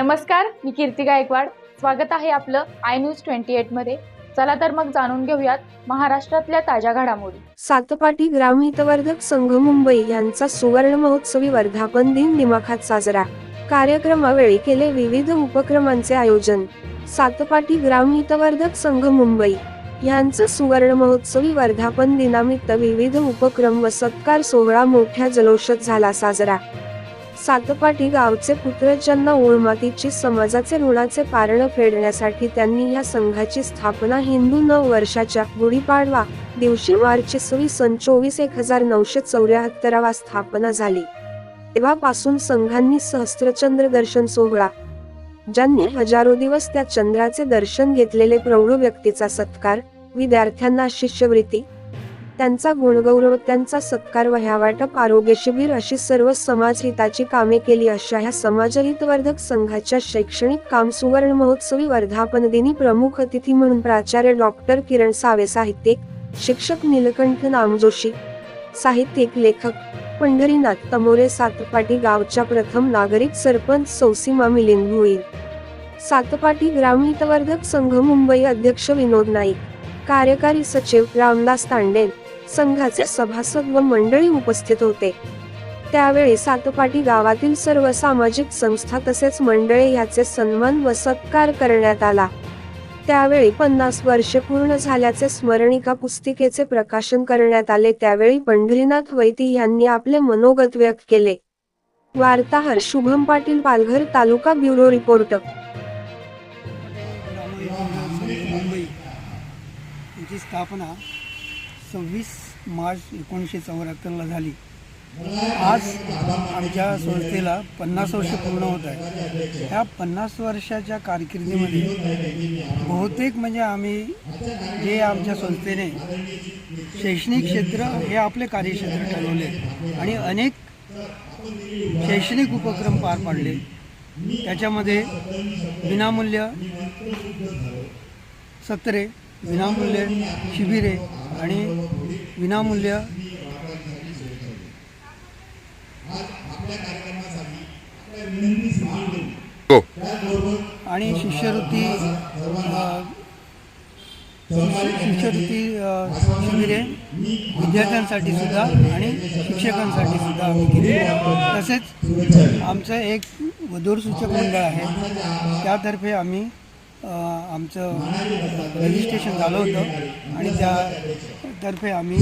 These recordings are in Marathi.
नमस्कार मी कीर्ती गायकवाड. स्वागत आहे आपलं आय न्यूज ट्वेंटी एटमध्ये चला तर मग जाणून घेऊयात महाराष्ट्रातल्या ताज्या घडामोडी. सातपाटी ग्रामहितवर्धक संघ मुंबई यांचा सुवर्ण महोत्सवी वर्धापन दिन दिमाखात साजरा. कार्यक्रमावेळी केले विविध उपक्रमांचे आयोजन. सातपाटी ग्रामहितवर्धक संघ मुंबई यांचं सुवर्ण महोत्सवी वर्धापन दिनानिमित्त विविध उपक्रम व सत्कार सोहळा मोठ्या जलोषत झाला साजरा. सातपाटी गावचे पुत्र ज्यांना ओळमातीची समाजाचे ऋणाचे कारण फेडण्यासाठी त्यांनी या संघाची स्थापना हिंदू नव वर्षाच्या गुढीपाडवा दिवशी मार्च सव्वीस सन चोवीस एक हजार नऊशे चौऱ्याहत्तरावा स्थापना झाली. तेव्हापासून संघांनी सहस्त्रचंद्र दर्शन सोहळा ज्यांनी हजारो दिवस त्या चंद्राचे दर्शन घेतलेले प्रौढ व्यक्तीचा सत्कार विद्यार्थ्यांना शिष्यवृत्ती त्यांचा गुणगौरव त्यांचा सत्कार वह्यावाटप वाटप आरोग्य शिबिर अशी सर्व समाजहिताची कामे केली. अशा ह्या समाजहितवर्धक संघाच्या शैक्षणिक काम सुवर्ण महोत्सवी वर्धापन दिनी प्रमुख अतिथी म्हणून प्राचार्य डॉक्टर किरण सावे साहित्यिक शिक्षक नीलकंठ नामजोशी साहित्यिक लेखक पंढरीनाथ तमोरे सातपाटी गावच्या प्रथम नागरिक सरपंच सौसीमा मिलिंद भुईर सातपाटी ग्रामहितवर्धक संघ मुंबई अध्यक्ष विनोद नाईक कार्यकारी सचिव रामदास तांडेल संघाचे सभासद व मंडळी उपस्थित होते. त्यावेळी सातपाटी गावातील सर्व सामाजिक संस्था तसेच मंडळे याचे सन्मान व सत्कार करण्यात आला. त्यावेळी पन्नास वर्षे पूर्ण झाल्याचे स्मरणिका पुस्तिकेचे प्रकाशन करण्यात आले. त्यावेळी पंढरीनाथ वैती यांनी आपले मनोगत व्यक्त केले. वार्ताहर शुभम पाटील पालघर तालुका ब्युरो रिपोर्ट. मुंबई. स्थापना सव्वीस मार्च एकोणीसशे चौऱ्याहत्तरला झाली. आज आमच्या संस्थेला पन्नास वर्ष पूर्ण होत आहे. ह्या पन्नास वर्षाच्या कारकिर्दीमध्ये बहुतेक म्हणजे आम्ही जे आमच्या संस्थेने शैक्षणिक क्षेत्र हे आपले कार्यक्षेत्र ठरवले आणि अनेक शैक्षणिक उपक्रम पार पाडले. त्याच्यामध्ये विनामूल्य सत्रे विनामूल्य शिबिरे आणि विनामूल्य आणि शिष्यवृत्ती शिष्यवृत्ती शिबिरे विद्यार्थ्यांसाठी सुद्धा आणि शिक्षकांसाठी सुद्धा आम्ही केली. तसेच आमचं एक वधूरसूचक मंडळ आहे. त्यातर्फे आम्ही आमचं रजिस्ट्रेशन झालं होतं आणि त्यातर्फे आम्ही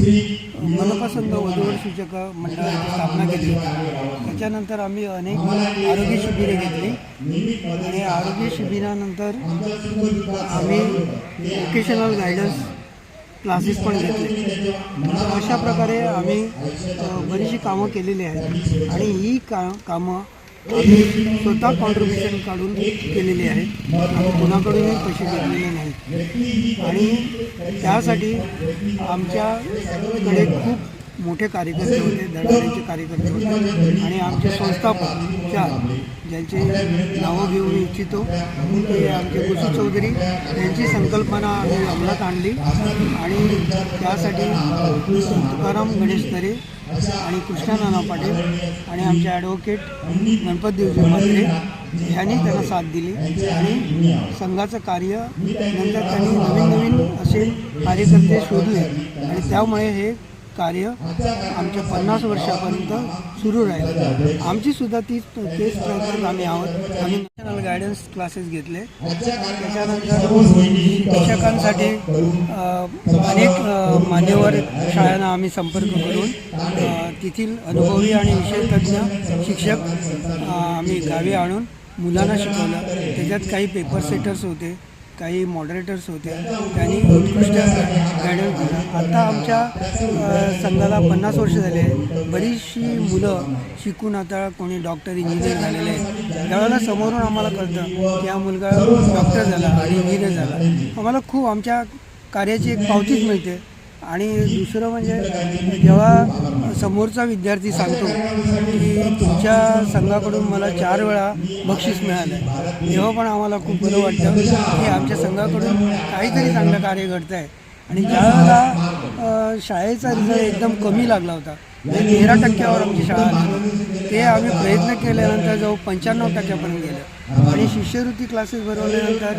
मनपसंत वधूवर सूचक मंडळाची स्थापना केली. त्याच्यानंतर आम्ही अनेक आरोग्य शिबिरे घेतली. आणि आरोग्य शिबिरानंतर आम्ही वोकेशनल गायडन्स क्लासेस पण घेतले. अशा प्रकारे आम्ही बरीचशी कामं केलेली आहेत. आणि ही का कामं आम्ही स्वतः कॉन्ट्रीब्युशन काढून केलेली आहे. आम्ही कोणाकडूनही पैसे घेतलेले नाही. आणि त्यासाठी आमच्याकडे खूप मोठे कार्यकर्ते होते दळणाऱ्यांचे कार्यकर्ते होते. आणि आमचे संस्थापक चार ज्यांचे नावं घेऊ इच्छितो ते आमचे कुशी चौधरी यांची संकल्पना आम्ही अंमलात आणली. आणि त्यासाठी तुकाराम गणेश तरे आणि कृष्णा नाना पाटील आणि आमचे ॲडव्होकेट गणपत देवजी म्हात्रे ह्यांनी त्यांना साथ दिली. आणि संघाचं कार्य नंतर त्यांनी नवीन नवीन असे कार्यकर्ते शोधले. आणि त्यामुळे हे कार्य आमच्या पन्नास वर्षापर्यंत सुरू राहील. आमची सुद्धा तीच तेच प्रयत्न आम्ही आहोत. आम्ही नॅशनल गायडन्स क्लासेस घेतले. त्याच्यानंतर शिक्षकांसाठी अनेक मान्यवर शाळांना आम्ही संपर्क करून तेथील अनुभवी आणि विषयतज्ञ शिक्षक आम्ही गावी आणून मुलांना शिकवलं. त्याच्यात काही पेपर सेटर्स होते. काही मॉडरेटर्स होते त्यांनी उत्कृष्ट गायडन्स दिला. आता आमच्या संघाला पन्नास वर्ष झाले. बरीचशी मुलं शिकून आता कोणी डॉक्टर इंजिनियर झालेले आहेत. त्यावेळेला समोरून आम्हाला कळतं की हा मुलगा डॉक्टर झाला आणि इंजिनियर झाला. आम्हाला खूप आमच्या कार्याची एक पावतीच मिळते. आणि दुसरं म्हणजे जेव्हा समोरचा विद्यार्थी सांगतो की तुमच्या संघाकडून मला चार वेळा बक्षीस मिळालं आहे. तेव्हा पण आम्हाला खूप बरं वाटतं की आमच्या संघाकडून काहीतरी चांगलं कार्य घडतं आहे आणि ज्या वेळेला शाळेचा रिझल्ट एकदम कमी लागला होता तेरा टक्क्यावर आमची शाळा आली. ते आम्ही प्रयत्न केल्यानंतर जाऊ पंच्याण्णव टक्क्यापर्यंत गेलं. आणि शिष्यवृत्ती क्लासेस भरवल्यानंतर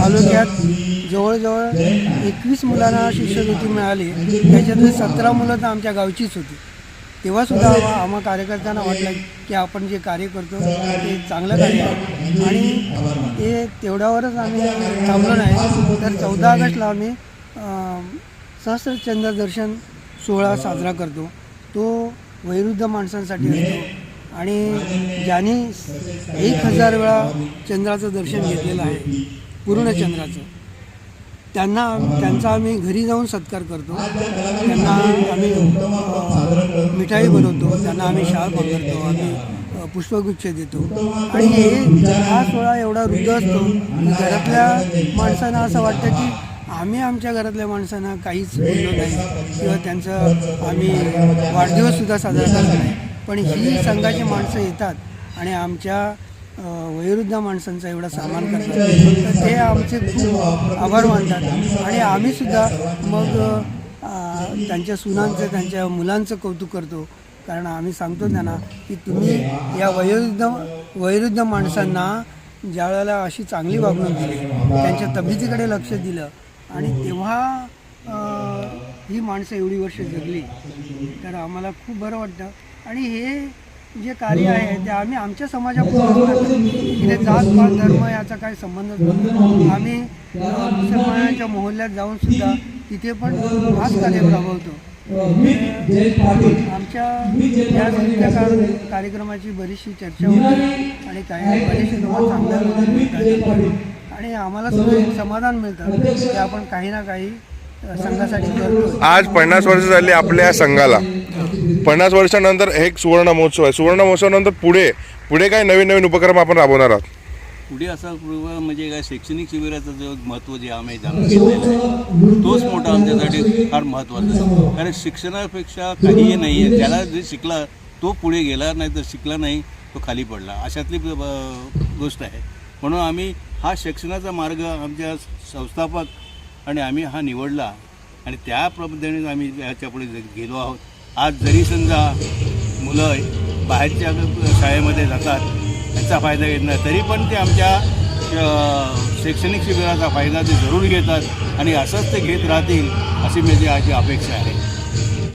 तालुक्यात जवळजवळ एकवीस मुलांना शिष्यवृत्ती मिळाली. त्याच्यातली सतरा मुलं तर आमच्या गावचीच होती. तेव्हासुद्धा आम्हा आम्हा कार्यकर्त्यांना वाटलं की आपण जे कार्य करतो ते चांगलं कार्य आहे. आणि ते तेवढ्यावरच आम्ही थांबलो नाही. तर चौदा ऑगस्टला आम्ही सहस्रचंद्र दर्शन सोहळा साजरा करतो. तो वैरुद्ध माणसांसाठी असतो. आणि ज्यांनी एक हजार वेळा चंद्राचं दर्शन घेतलेलं आहे पूर्ण चंद्राचं त्यांना त्यांचा आम्ही घरी जाऊन सत्कार करतो. त्यांना आम्ही मिठाई बनवतो. त्यांना आम्ही शाळ पांघरतो आम्ही पुष्पगुच्छ देतो. आणि हे हा सोहळा एवढा वृद्ध असतो. घरातल्या माणसांना असं वाटतं की आम्ही आमच्या घरातल्या माणसांना काहीच बोललो नाही. किंवा त्यांचं आम्ही वाढदिवससुद्धा साजरा करत नाही. पण ही संघाची माणसं येतात आणि आमच्या वयोवृद्ध माणसांचा एवढा सामान करतात. तर ते आमचे खूप आभार मानतात. आणि आम्हीसुद्धा मग त्यांच्या सुनांचं त्यांच्या मुलांचं कौतुक करतो. कारण आम्ही सांगतो त्यांना की तुम्ही या वयोवृद्ध वयोवृद्ध माणसांना ज्या वेळेला अशी चांगली वागणूक दिली त्यांच्या तब्येतीकडे लक्ष दिलं आणि तेव्हा ही माणसं एवढी वर्ष जगली तर आम्हाला खूप बरं वाटतं. आणि हे जे कार्य आहे ते आम्ही आमच्या समाजापुढे इथे जात पात धर्म याचा काही संबंधच नाही. आम्ही मुसलमानांच्या मोहल्ल्यात जाऊन सुद्धा तिथे पण हाच कार्य राबवतो. आमच्या या कार्यक्रमाची बरीचशी चर्चा होती आणि काही बरेचसे लोक चांगल्या आणि आम्हाला समाधान मिळतं की आपण काही ना काही संघासाठी करतो आज पन्नास वर्ष झाली आपल्या संघाला. पन्नास वर्षानंतर हे एक सुवर्ण महोत्सव आहे. सुवर्ण महोत्सवानंतर पुढे पुढे काय नवीन नवीन उपक्रम आपण राबवणार आहोत? पुढे असा पूर्व म्हणजे काय शैक्षणिक शिबिराचं जो महत्त्व जे आम्ही जाणून घेतलेलं आहे तोच मोठा आमच्यासाठी फार महत्त्वाचा आहे. कारण शिक्षणापेक्षा काहीही नाही आहे त्याला जे शिकला तो पुढे गेला नाही तर शिकला नाही तो खाली पडला. अशातली गोष्ट आहे. म्हणून आम्ही हा शिक्षणाचा मार्ग आमच्या संस्थापक आणि आम्ही हा निवडला. आणि त्या पद्धतीने आम्ही याच्यापुढे गेलो आहोत. आज जरी समजा मुलं बाहेरच्या शाळेमध्ये जातात त्याचा फायदा घेत नाही तरी पण ते आमच्या शैक्षणिक शिबिराचा फायदा ते जरूर घेतात आणि असंच ते घेत राहतील अशी माझी आजी अपेक्षा आहे.